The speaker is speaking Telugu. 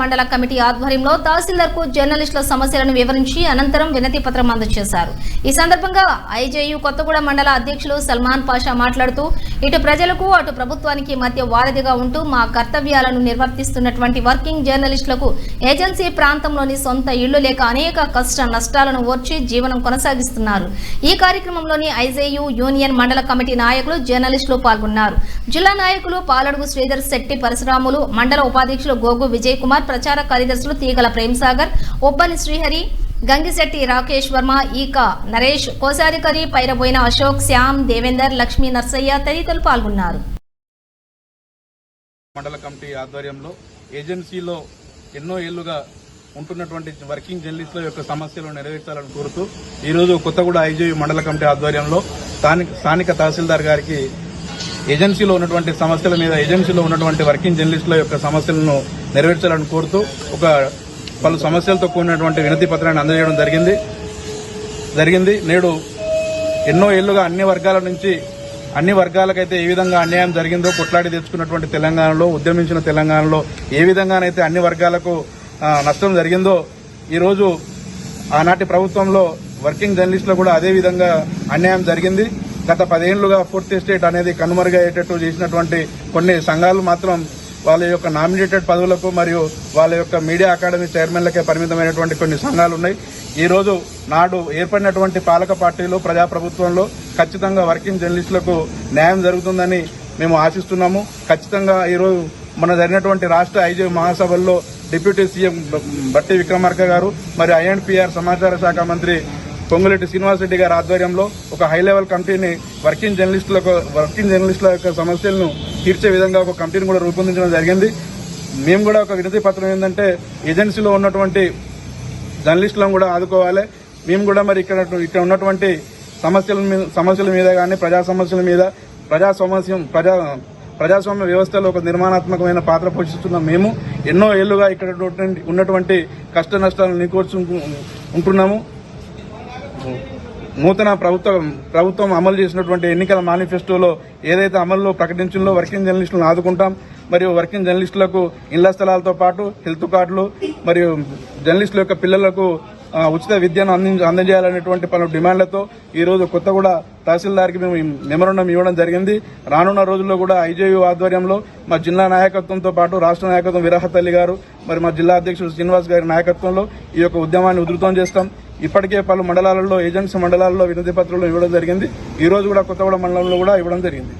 మండల కమిటీ ఆధ్వర్యంలో తహసీల్దార్కు జర్నలిస్టుల సమస్యలను వివరించి అనంతరం వినతి పత్రం అందజేశారు. ఈ సందర్భంగా ఐజేయు కొత్తగూడ మండల అధ్యక్షులు సల్మాన్ పాషా మాట్లాడుతూ ఇటు ప్రజలకు అటు ప్రభుత్వానికి మధ్య వారధిగా ఉంటూ మా కర్తవ్యాలను నిర్వర్తిస్తున్నటువంటి వర్కింగ్ జర్నలిస్టులకు ఏజెన్సీ ప్రాంతంలోని సొంత ఇళ్ళు లేక అనేక కష్ట నష్టాలను ఓర్చి జీవనం కొనసాగిస్తున్నారు. ఈ కార్యక్రమంలోని ఐజేయు యూనియన్ మండల కమిటీ నాయకులు జర్నలిస్టులు పాల్గొన్నారు. జిల్లా నాయకులు పాలడుగు శ్రీధర్ శెట్టి పరశురాములు మండల ఉపాధ్యక్షులు గోగు విజయ్ కుమార్ ప్రచార కార్యదర్శులు తీగల ప్రేమ్సాగర్ ఒబ్బని శ్రీహరి గంగిశెట్టి రాకేష్ వర్మ ఈక నరేష్ కోశాధికారి పైరబోయిన అశోక్ శ్యామ్ దేవేందర్ లక్ష్మీ నర్సయ్య తదితరులు పాల్గొన్నారు. మండల కమిటీ ఆధ్వర్యంలో ఏజెన్సీలో ఎన్నో ఏళ్ళుగా ఉంటున్నటువంటి వర్కింగ్ జర్నలిస్టుల యొక్క సమస్యలు నెరవేర్చాలని కోరుతూ ఈరోజు కొత్తగూడ ఐజీ మండల కమిటీ ఆధ్వర్యంలో స్థానిక స్థానిక తహసీల్దార్ గారికి ఏజెన్సీలో ఉన్నటువంటి సమస్యల మీద ఏజెన్సీలో ఉన్నటువంటి వర్కింగ్ జర్నలిస్టుల యొక్క సమస్యలను నెరవేర్చాలని కోరుతూ ఒక పలు సమస్యలతో కూడినటువంటి వినతి పత్రాన్ని అందజేయడం జరిగింది. జరిగింది. నేడు ఎన్నో ఏళ్ళుగా అన్ని వర్గాల నుంచి అన్ని వర్గాలకైతే ఏ విధంగా అన్యాయం జరిగిందో కొట్లాడి తెచ్చుకున్నటువంటి తెలంగాణలో ఉద్యమించిన తెలంగాణలో ఏ విధంగానైతే అన్ని వర్గాలకు నష్టం జరిగిందో ఈరోజు ఆనాటి ప్రభుత్వంలో వర్కింగ్ జర్నలిస్టులు కూడా అదే విధంగా అన్యాయం జరిగింది. గత పదేళ్ళుగా ఫోర్త్ ఎస్టేట్ అనేది కనుమరుగయ్యేటట్టు చేసినటువంటి కొన్ని సంఘాలు మాత్రం వాళ్ళ యొక్క నామినేటెడ్ పదవులకు మరియు వాళ్ళ యొక్క మీడియా అకాడమీ చైర్మన్లకే పరిమితమైనటువంటి కొన్ని సంఘాలు ఉన్నాయి. ఈ రోజు నాడు ఏర్పడినటువంటి పాలక పార్టీలు ప్రజాప్రభుత్వంలో ఖచ్చితంగా వర్కింగ్ జర్నలిస్టులకు న్యాయం జరుగుతుందని మేము ఆశిస్తున్నాము. ఖచ్చితంగా ఈరోజు మన జరిగినటువంటి రాష్ట్ర ఐజీ మహాసభల్లో డిప్యూటీ సీఎం బట్టి విక్రమార్క గారు మరియు ఐఎన్పిఆర్ సమాచార శాఖ మంత్రి పొంగులెట్టి శ్రీనివాసరెడ్డి గారి ఆధ్వర్యంలో ఒక హై లెవెల్ కమిటీని వర్కింగ్ జర్నలిస్టులకు వర్కింగ్ జర్నలిస్టుల యొక్క సమస్యలను తీర్చే విధంగా ఒక కమిటీని కూడా రూపొందించడం జరిగింది. మేము కూడా ఒక వినతి పత్రం ఏంటంటే ఏజెన్సీలో ఉన్నటువంటి జర్నలిస్టులను కూడా ఆదుకోవాలి. మేము కూడా మరి ఇక్కడ ఇక్కడ ఉన్నటువంటి సమస్యల మీద సమస్యల మీద కానీ ప్రజా సమస్యల మీద ప్రజా సమస్య ప్రజా ప్రజాస్వామ్య వ్యవస్థలో ఒక నిర్మాణాత్మకమైన పాత్ర పోషిస్తున్న మేము. ఎన్నో ఏళ్ళుగా ఇక్కడ ఉన్నటువంటి- కష్ట నష్టాలను నికూర్చు ఉంటున్నాము. నూతన ప్రభుత్వం ప్రభుత్వం అమలు చేసినటువంటి ఎన్నికల మేనిఫెస్టోలో ఏదైతే అమల్లో ప్రకటించిందో వర్కింగ్ జర్నలిస్టులను ఆదుకుంటాం. మరియు వర్కింగ్ జర్నలిస్టులకు ఇళ్ళ స్థలాలతో పాటు హెల్త్ కార్డులు మరియు జర్నలిస్టుల యొక్క పిల్లలకు ఉచిత విద్యను అంది అందజేయాలనేటువంటి పలు డిమాండ్లతో ఈ రోజు కొత్తగూడ తహసీల్దార్కి మేము ఈ ఇవ్వడం జరిగింది. రానున్న రోజుల్లో కూడా ఐజేయు ఆధ్వర్యంలో మా జిల్లా నాయకత్వంతో పాటు రాష్ట్ర నాయకత్వం విరహతల్లి గారు మరి మా జిల్లా అధ్యక్షుడు శ్రీనివాస్ గారి నాయకత్వంలో ఈ యొక్క ఉద్యమాన్ని ఉధృతం చేస్తాం. ఇప్పటికే పలు మండలాలలో ఏజెన్సీ మండలాల్లో వినతి పత్రాలు ఇవ్వడం జరిగింది. ఈ రోజు కూడా కొత్తగూడ మండలంలో కూడా ఇవ్వడం జరిగింది.